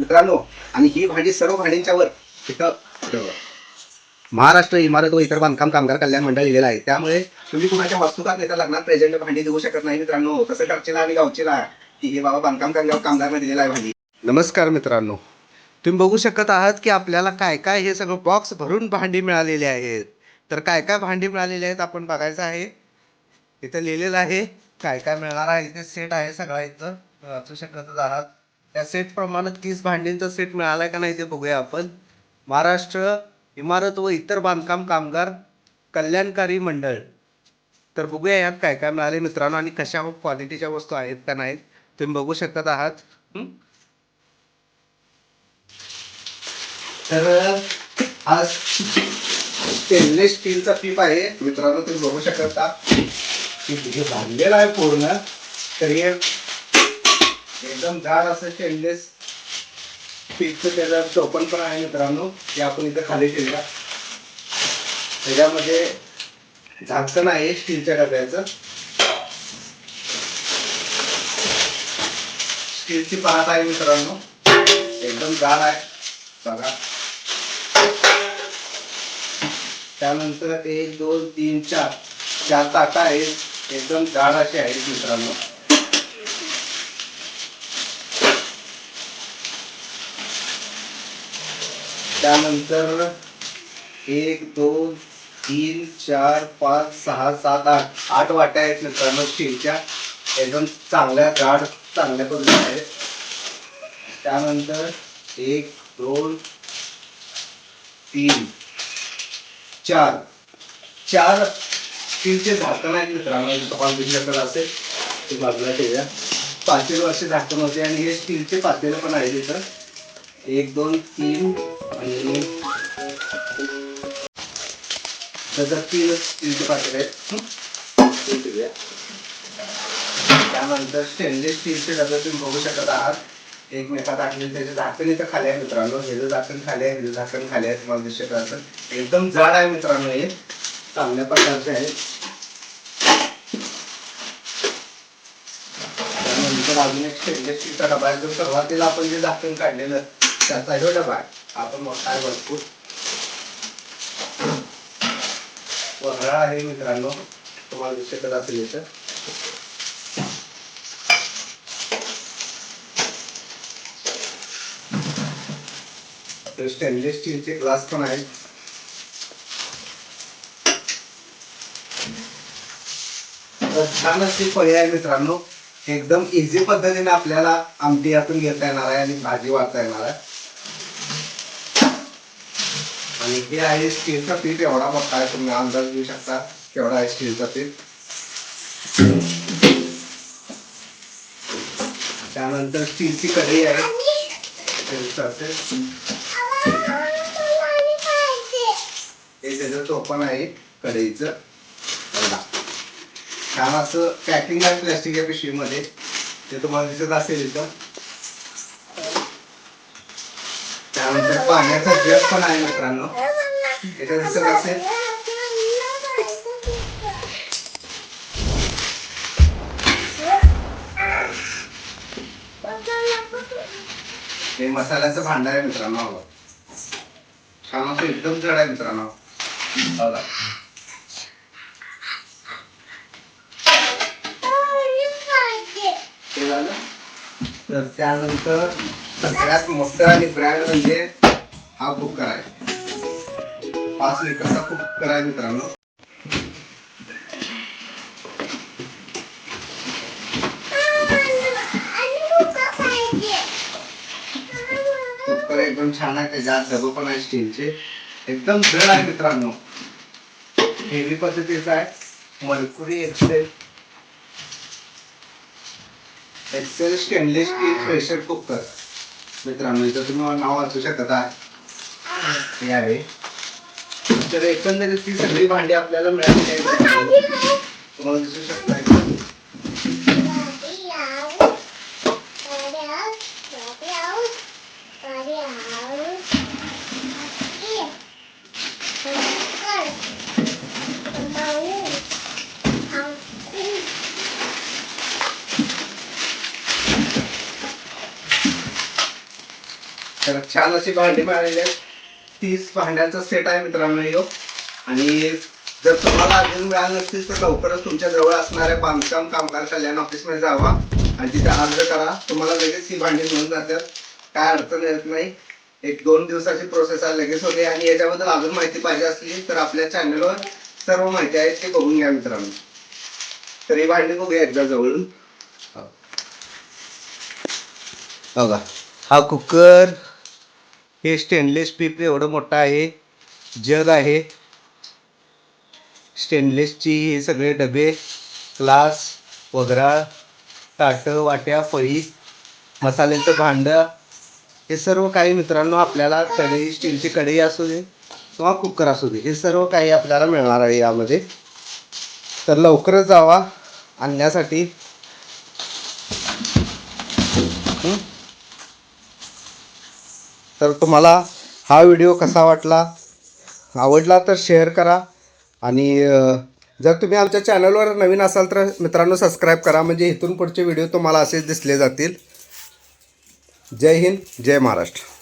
मित्रांनो आणि ही भांडी सर्व भांडींच्या वर महाराष्ट्र इमारत व इतर बांधकाम कामगार कल्याण मंडळ लिहिलेलं आहे. त्यामुळे तुम्ही कुणाच्या वास्तुकात नेता लग्नात प्रेझेंट भांडी देऊ शकत नाही मित्रांनो. तसं करचेला आणि गावचेला. की हे बाबा बांधकाम कामगार कामगार दिलेला आहे भांडी नमस्कार मित्रांनो. तुम्ही बघू शकत आहात की आपल्याला काय काय हे सगळं बॉक्स भरून भांडी मिळालेली आहेत. तर काय काय भांडी मिळालेली आहेत आपण बघायचं आहे. इथं लिहिलेलं आहे काय काय मिळणार आहे? इथे सेट आहे सगळा. इथं वाचू शकतच आहात. त्या सेट प्रमाणात तीस भांडींचा सेट मिळालाय का नाही ते बघूया आपण. महाराष्ट्र इमारत व इतर बांधकाम कामगार कल्याणकारी मंडळ. तर बघूया यात काय काय मिळाले मित्रांनो आणि कशा क्वालिटीच्या वस्तू आहेत का नाहीत तुम्ही बघू शकत आहात. तर आज स्टेनलेस स्टीलचा पीप आहे. मित्रांनो तुम्ही बघू शकता. की हे आहे पूर्ण. तर हे एकदम जाड असं स्टेनलेस पीठचं त्याचा टोपण पण आहे मित्रांनो ते आपण इथं खाली ठेवूया. त्याच्यामध्ये झाकण आहे स्टीलच्या डब्याचं. स्टीलची पाहत आहे मित्रांनो. एकदम जाड आहे. बघा. त्यानंतर एक दोन तीन चार. चार ताटा आहेत एकदम जाड असे आहेत मित्रांनो. त्यानंतर एक दोन तीन चार पाच सहा सात आठ. आठ वाट्या आहेत मित्रांनो स्टीलच्या. एकदम चांगल्या गाड चांगल्या पद्धतीने आहेत. त्यानंतर एक दोन तीन चार. चार स्टीलचे झाकण आहेत मित्रांनो. इथं तुम्हाला दिसू असेल. ते बाजूला ठेवूया. पातेल असे झाकण होते आणि हे स्टीलचे पातेलं पण आहेत इथं. एक दोन तीन आणि त्याच्यात तीन स्टीलचे पात्र आहेत. त्यानंतर स्टेनलेस स्टीलचे डबे तुम्ही बघू शकत आहात. एकमेकात टाकले त्याचे झाकण इथं खाली आहे मित्रांनो. हे जर झाकण खाली आहे हे झाकण खाली आहे तुम्हाला दिसू शकत एकदम जाड आहे मित्रांनो हे. चांगल्या प्रकारचे आहे. त्यानंतर अजून एक स्टेनलेस स्टीलचा डबा आहे. जो सुरुवातीला आपण जे झाकण काढलेलं त्याचा ह्यो डबा आपण मोठा काय भरपूर वगळा आहे मित्रांनो तुम्हाला दिसत असेल इथं तर स्टेनलेस स्टीलचे ग्लास पण आहेत तर छान असे पर्याय आहे मित्रांनो एकदम इझी पद्धतीने आपल्याला आमटी यातून घेता येणार आहे आणि भाजी वाढता येणार आहे. आणि हे आहे स्टीलचा पीठ एवढा मोठा आहे तुम्ही अंदाज घेऊ शकता केवढा आहे स्टीलचा पीठ. त्यानंतर स्टीलची कढई आहे. हे त्याचं टोपण आहे कढईचं. छान असं पॅकिंग आहे प्लॅस्टिकच्या पिशवीमध्ये. ते तुम्हाला दिसत असेल इथं त्यानंतर पाण्याचा जग पण आहे मित्रांनो. याच्यात दिसत असेल हे मसाल्याचं भांडं आहे मित्रांनो. बघा. छान असं एकदम जड आहे मित्रांनो. बघा झालं. तर त्यानंतर सगळ्यात मोठं आणि ब्रँड म्हणजे हा कुकर आहे. पाच लिटरचा कुकर आहे मित्रांनो? कुकर एकदम छान आहे त्याच्यात डबं पण आहे स्टीलचे. एकदम जड आहे मित्रांनो. हेवी पद्धतीचा आहे. Mercury excel excel stainless steel pressure cooker मित्रांनो इथं तुम्ही मला नाव वाचू शकत आहे. आहे. तर एकंदरीत ती सगळी भांडी आपल्याला मिळाली तुम्हाला दिसू तर छान अशी भांडी मिळालेली आहेत. तीस भांड्यांचा सेट आहे मित्रांनो यो. आणि जर तुम्हाला अजून मिळालं नसतील तर लवकरच तुमच्या जवळ असणाऱ्या बांधकाम कामगार कल्याण ऑफिसमध्ये जावा. आणि तिथे अर्ज करा. तुम्हाला लगेच ही भांडी मिळून जातात. काय अडचण येत नाही. एक दोन दिवसाची प्रोसेस आहे लगेच होते. आणि याच्याबद्दल अजून माहिती पाहिजे असली तर आपल्या चॅनलवर सर्व माहिती आहे ते बघून घ्या मित्रांनो. तर ही भांडी बघूया एकदा जवळून. हो. बघा. हा कुकर हे स्टेनलेस पीप एवढं मोठं आहे जग आहे. स्टेनलेसची हे सगळे डबे ग्लास वगैरा ताटं वाट्या फळी मसाल्याचं भांडं हे सर्व काही मित्रांनो आपल्याला कढई स्टीलची कढई असू दे किंवा कुकर असू दे हे सर्व काही आपल्याला मिळणार आहे यामध्ये. तर लवकरच जावा आणण्यासाठी. तर तुम्हाला हा व्हिडिओ कसा वाटला? आवडला तर शेअर करा. आणि जर तुम्ही आमच्या चॅनलवर नवीन असाल तर मित्रांनो सबस्क्राईब करा. म्हणजे इथून पुढचे व्हिडिओ तुम्हाला असेच दिसले जातील. जय हिंद जय महाराष्ट्र.